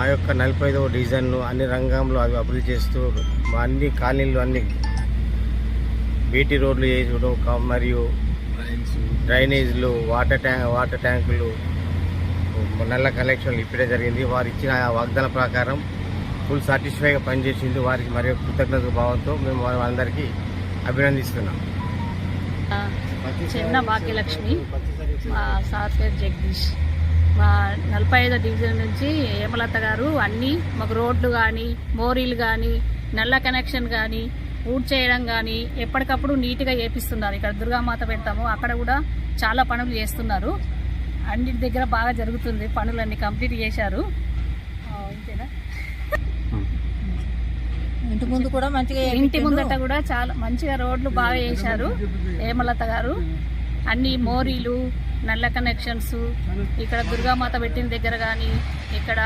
మా యొక్క నలభై ఐదవ డివిజన్ను అన్ని రంగంలో అవి అభివృద్ధి చేస్తూ మా అన్ని కాలనీలు అన్ని బీటీ రోడ్లు వేయడం మరియు డ్రైనేజీలు వాటర్ ట్యాంక్ వాటర్ ట్యాంకులు నల్ల కలెక్షన్లు ఇప్పుడే జరిగింది. వారు ఇచ్చిన వాగ్దాన ప్రకారం ఫుల్ సాటిస్ఫైగా పనిచేసింది. వారికి మరియు కృతజ్ఞత భావంతో మేము వారి అందరికీ అభినందిస్తున్నాం చిన్న భాగ్యలక్ష్మి సార్ పేరు జగదీష్. మా నలభై ఐదో డివిజన్ నుంచి హేమలత గారు అన్నీ మాకు రోడ్లు కానీ మోరీలు కానీ నల్ల కనెక్షన్ కానీ ఊడ్ చేయడం కానీ ఎప్పటికప్పుడు నీట్గా చేపిస్తున్నారు ఇక్కడ దుర్గామాత పెడతాము. అక్కడ కూడా చాలా పనులు చేస్తున్నారు. అన్నిటి దగ్గర బాగా జరుగుతుంది. పనులన్నీ కంప్లీట్ చేశారు. ఇంతేనా? ఇంటి ముందు కూడా మంచిగా ఇంటి ముందట కూడా చాలా మంచిగా రోడ్లు బాగా చేశారు హేమలత గారు. అన్ని మోరీలు నల్ల కనెక్షన్స్ ఇక్కడ దుర్గామాత పెట్టిన దగ్గర కానీ ఇక్కడ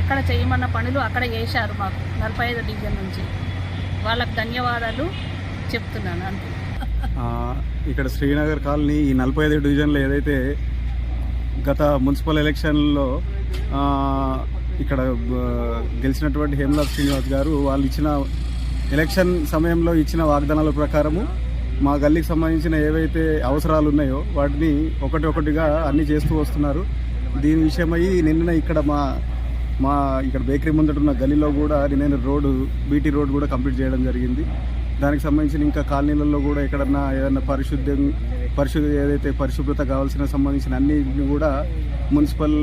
ఎక్కడ చేయమన్న పనులు అక్కడ చేశారు మాకు నలభై ఐదు డివిజన్ నుంచి. వాళ్ళకు ధన్యవాదాలు చెప్తున్నాను అంతే. ఇక్కడ శ్రీనగర్ కాలనీ ఈ నలభై ఐదు డివిజన్లో ఏదైతే గత మున్సిపల్ ఎలక్షన్లో ఇక్కడ గెలిచినటువంటి హేమలాల్ శ్రీనివాస్ గారు వాళ్ళు ఇచ్చిన ఎలక్షన్ సమయంలో ఇచ్చిన వాగ్దానాల ప్రకారము మా గల్లీకి సంబంధించిన ఏవైతే అవసరాలు ఉన్నాయో వాటిని ఒకటి ఒకటిగా అన్నీ చేస్తూ వస్తున్నారు. దీని విషయమై నిన్న ఇక్కడ మా మా ఇక్కడ బేకరీ ముందట ఉన్న గల్లీలో కూడా నిన్న రోడ్డు బీటీ రోడ్ కూడా కంప్లీట్ చేయడం జరిగింది. దానికి సంబంధించిన ఇంకా కాలనీలలో కూడా ఎక్కడన్నా ఏదైనా పరిశుద్ధం పరిశుద్ధ ఏదైతే పరిశుభ్రత కావాల్సిన సంబంధించిన అన్నిటిని కూడా మున్సిపల్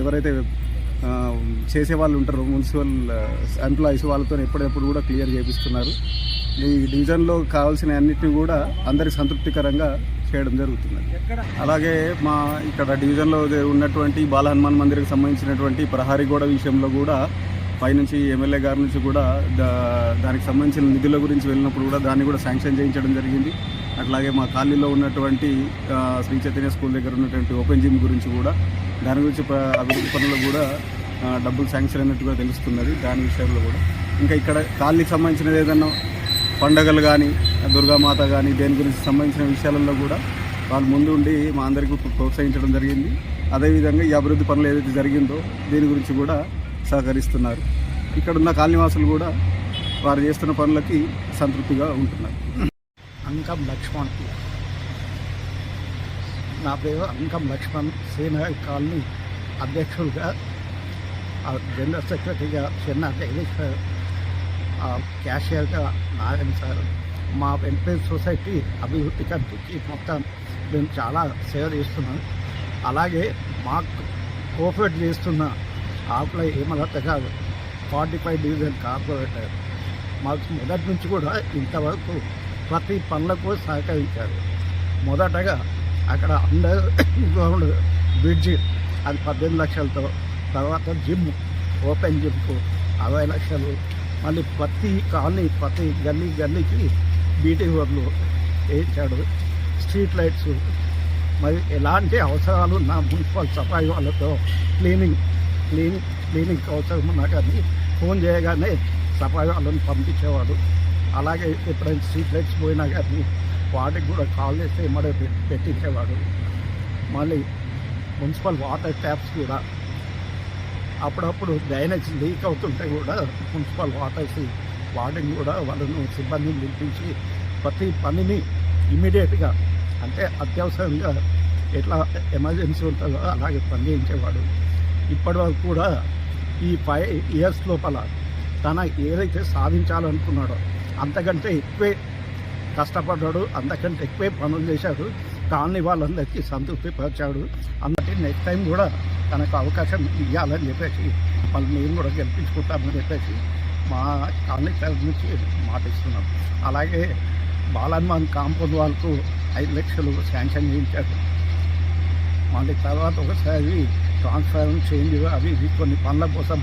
ఎవరైతే ఆ, చేసే వాళ్ళు ఉంటారో. మున్సిపల్ ఎంప్లాయీస్ వాళ్ళతో ఎప్పుడెప్పుడు కూడా క్లియర్ చేపిస్తున్నారు. ఈ డివిజన్లో కావాల్సిన అన్నిటిని కూడా అందరికి సంతృప్తికరంగా చేయడం జరుగుతుంది. అలాగే మా ఇక్కడ డివిజన్లో ఉన్నటువంటి బాల హనుమాన్ మందిర్కి సంబంధించినటువంటి ప్రహారీ గోడ విషయంలో కూడా పైనుంచి ఎమ్మెల్యే గారి నుంచి కూడా దా దానికి సంబంధించిన నిధుల గురించి వెళ్ళినప్పుడు కూడా దాన్ని కూడా శాంక్షన్ చేయించడం జరిగింది. అట్లాగే మా కాలనీలో ఉన్నటువంటి శ్రీ చైతన్య స్కూల్ దగ్గర ఉన్నటువంటి ఓపెన్ జిమ్ గురించి కూడా దాని గురించి అభివృద్ధి పనులు కూడా డబ్బులు శాంక్షన్ అయినట్టుగా తెలుస్తున్నది దాని విషయంలో కూడా. ఇంకా ఇక్కడ కాలనీకి సంబంధించినది ఏదైనా పండగలు కానీ దుర్గామాత కానీ దేని గురించి సంబంధించిన విషయాలలో కూడా వాళ్ళు ముందు ఉండి మా అందరికీ ప్రోత్సహించడం జరిగింది. అదేవిధంగా ఈ అభివృద్ధి పనులు ఏదైతే జరిగిందో దీని గురించి కూడా సహకరిస్తున్నారు. ఇక్కడ ఉన్న కాలనీవాసులు కూడా వారు చేస్తున్న పనులకి సంతృప్తిగా ఉంటున్నారు. అంకం లక్ష్మణ్. నా పేరు అంకం లక్ష్మణ్. శ్రీనగర్ కాలనీ అధ్యక్షుడిగా జనరల్ సెక్రటరీగా చిన్న జగదీష్ సార్ క్యాషియర్గా నారాయణ సార్. మా వెల్ఫేర్ సొసైటీ అభివృద్ధి కమిటీకి మొత్తం మేము చాలా సేవ చేస్తున్నాం. అలాగే మాకు కోఆపరేట్ చేస్తున్న ఆఫ్లై ఏమలత గారు ఫార్టీ ఫైవ్ డివిజన్ కార్పొరేటర్. మాకు మొదటి నుంచి కూడా ఇంతవరకు ప్రతి పనులకు సహకరించారు. మొదటగా అక్కడ అండర్ గ్రౌండ్ బ్రిడ్జి అది పద్దెనిమిది లక్షలతో తర్వాత జిమ్ ఓపెన్ జిమ్కు అరవై లక్షలు. మళ్ళీ ప్రతి కాలనీ ప్రతి గల్లీ గల్లీకి బీటీ రోడ్లు వేయించాడు. స్ట్రీట్ లైట్స్ మరి ఎలాంటి అవసరాలు నా మున్సిపల్ సఫాయి వాళ్ళతో క్లీనింగ్ క్లీనింగ్ క్లీనింగ్ అవసరం ఉన్నా కానీ ఫోన్ చేయగానే సఫాయి వాళ్ళని పంపించేవాడు. అలాగే ఎప్పుడైనా స్ట్రీట్ లైట్స్ పోయినా కానీ వాటికి కూడా కాల్ చేస్తే మరో పెట్టించేవాడు. మళ్ళీ మున్సిపల్ వాటర్ ట్యాప్స్ కూడా అప్పుడప్పుడు డ్రైనేజ్ లీక్ అవుతుంటే కూడా మున్సిపల్ వాటర్స్ వాటిని కూడా వాళ్ళను సిబ్బందిని పిలిపించి ప్రతి పనిని ఇమీడియట్గా అంటే అత్యవసరంగా ఎట్లా ఎమర్జెన్సీ ఉంటుందో అలాగే పనిచేయించేవాడు ఇప్పటి వరకు కూడా ఈ ఫైవ్ ఇయర్స్ లోపల తన ఏదైతే సాధించాలనుకున్నాడో అంతకంటే ఎక్కువే కష్టపడ్డాడు అంతకంటే ఎక్కువే పనులు చేశాడు. కాలనీ వాళ్ళందరికీ సంతృప్తి పరిచాడు అందుకే నెక్స్ట్ టైం కూడా తనకు అవకాశం ఇవ్వాలని చెప్పేసి వాళ్ళు మేము కూడా గెలిపించుకుంటామని చెప్పేసి మా కాలనీ తరఫు నుంచి మాటిస్తున్నాం. అలాగే బాలన్మాన్ కాంపౌండ్ వాళ్ళకు ఐదు లక్షలు శాంక్షన్ చేయించాడు. మళ్ళీ తర్వాత ఒకసారి ట్రాన్స్ఫర్ చేంజ్ అవి ఇవి కొన్ని పనుల కోసం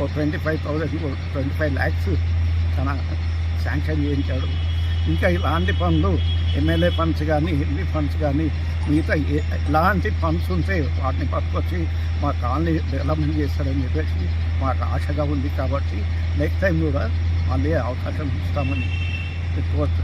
ఓ twenty five thousand twenty five lakhs తన శాంక్షన్ చేయించాడు. ఇంకా ఇలాంటి పనులు ఎమ్మెల్యే ఫండ్స్ కానీ ఎంపీ ఫండ్స్ కానీ మిగతా ఇలాంటి ఎలాంటి ఫండ్స్ ఉంటే వాటిని పట్టుకొచ్చి మా కాలనీ డెవలప్మెంట్ చేస్తాడని చెప్పేసి మాకు ఆశగా ఉంది కాబట్టి నెక్స్ట్ టైం కూడా మళ్ళీ అవకాశం ఇస్తామని చెప్పుకోవచ్చు